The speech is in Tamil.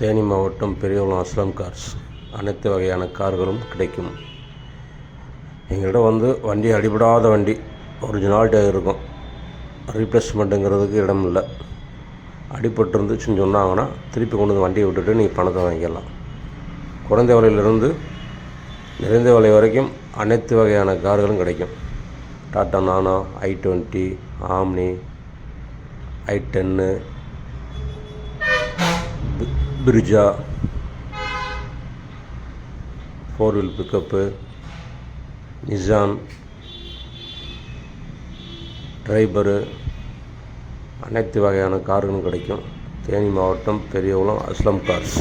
தேனி மாவட்டம் பெரியகுளம் அஸ்லாம் கார்ஸ் அனைத்து வகையான கார்களும் கிடைக்கும். எங்களிடம் வந்து வண்டி அடிபடாத வண்டி ஒரிஜினாலிட்டியாக இருக்கும். ரீப்ளேஸ்மெண்ட்டுங்கிறதுக்கு இடம் இல்லை. அடிபட்டிருந்துச்சுன்னு சொன்னாங்கன்னா திருப்பி கொண்டு வந்து வண்டியை விட்டுட்டு நீங்கள் பணத்தை வாங்கிக்கலாம். குறைந்த விலையிலிருந்து நிறைந்த விலை வரைக்கும் அனைத்து வகையான கார்களும் கிடைக்கும். Tata Nano i twenty Omni i ten Brezza four wheel pickup Nissan Triber அனைத்து வகையான கார்களும் கிடைக்கும். தேனி மாவட்டம் பெரியகுளம் அஸ்லம் கார்ஸ்